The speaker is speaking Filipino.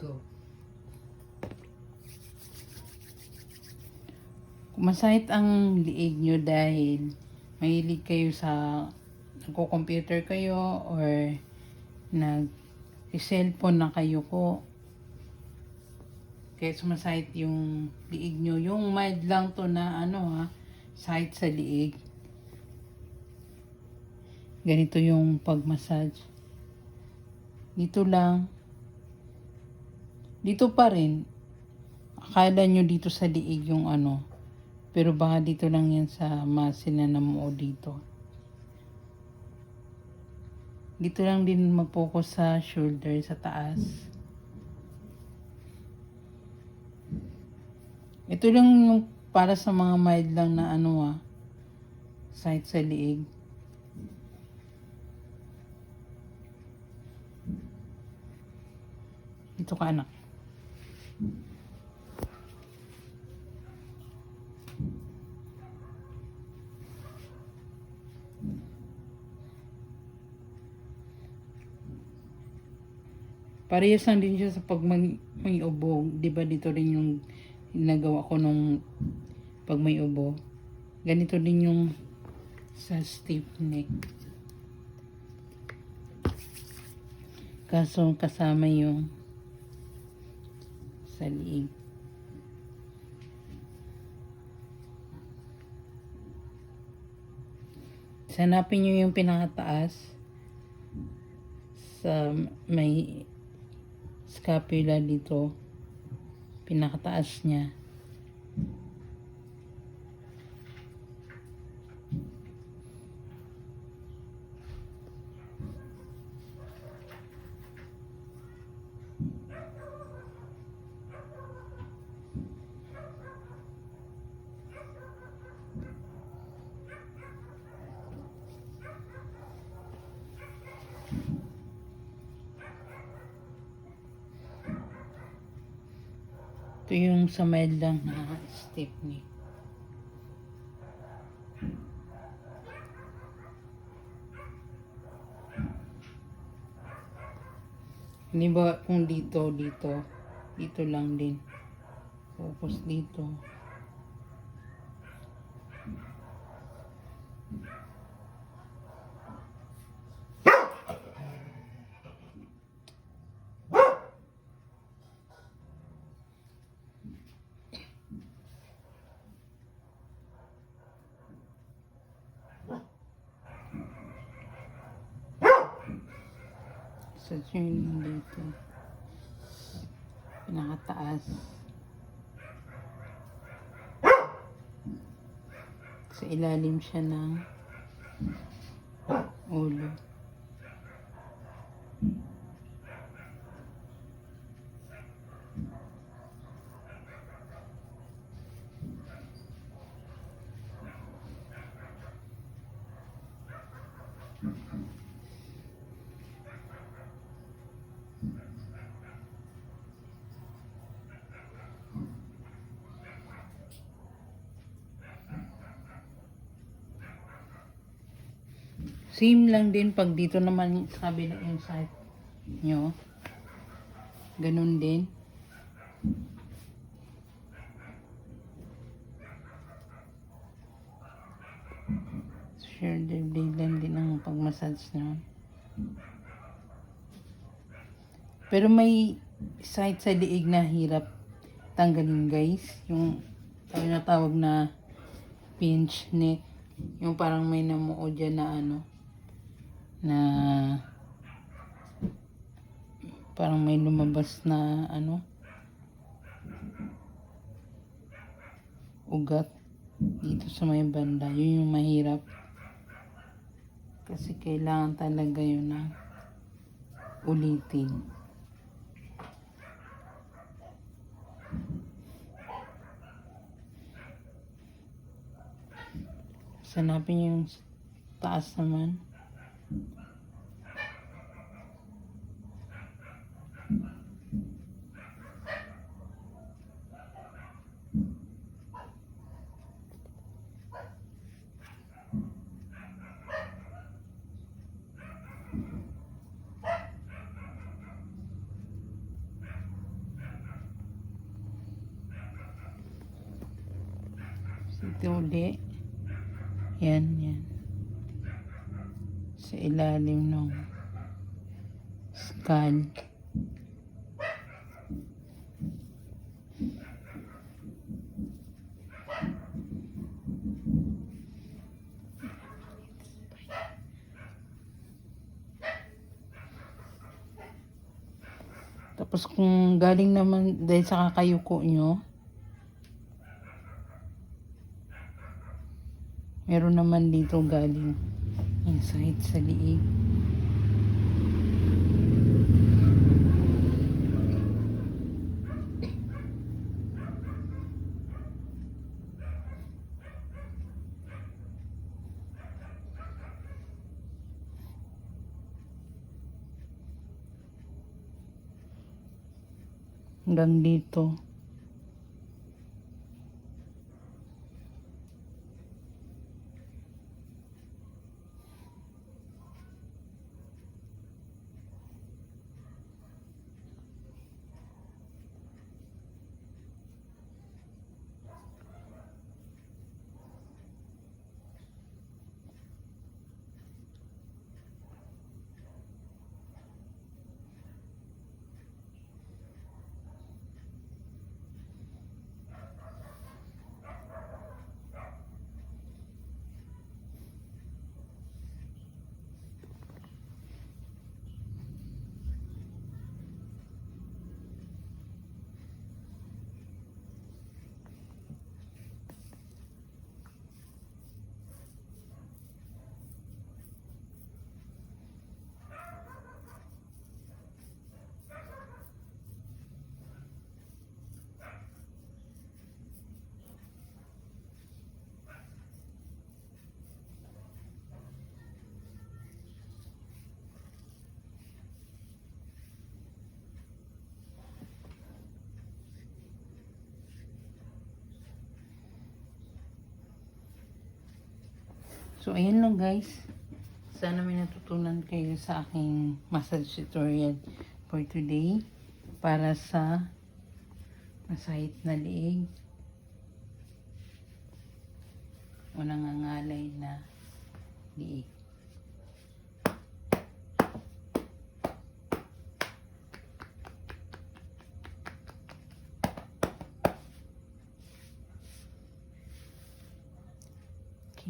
Go. Masahit ang liig nyo dahil mahilig kayo sa nagko-computer kayo or nag cellphone na kayo ko. Kaya sumasahit yung liig nyo. Yung mild lang to na ano ha, sahit sa liig. Ganito yung pag-massage. Dito lang. Dito pa rin. Akala nyo dito sa liig yung ano. Pero baka dito lang yan sa muscle na namuo dito. Dito lang din mag-focus sa shoulder, sa taas. Ito lang yung para sa mga mild lang na ano ah. Side sa liig. Dito ka anak. Parehas lang din siya sa pag may, may ubo. Ba dito rin yung nagawa ko nung pag may ubo. Ganito din yung sa stiff neck. Kaso kasama yung sa liig. Sanapin nyo yung pinakataas sa may scapula dito. Pinakataas niya. Ito yung sa mild lang na Stephanie. Hindi ba kung dito, dito, dito lang din. Focus dito. Sa yun dito. Pinakataas. Sa ilalim siya ng ulo. Same lang din pag dito naman sabi na yung nyo. Ganun din. Shoulder blade lang din ang pag-massage nyo. Pero may side sa liig na hirap tanggalin guys. Yung tayo na tawag na pinch neck. Yung parang may namuo dyan na ano na parang may lumabas na ano ugat dito sa may banda. Yun yung mahirap. Kasi kailangan talaga yun na ulitin. Sanapin yung taas naman. Tôi để. Yên yên. Sa ilalim ng skull. Tapos kung galing naman dahil sa kakayuko nyo, meron naman dito galing inside sa liig. Hanggang dito. So, ayan lang guys. Sana may natutunan kayo sa aking massage tutorial for today para sa masahit na liig o nangangalay na liig.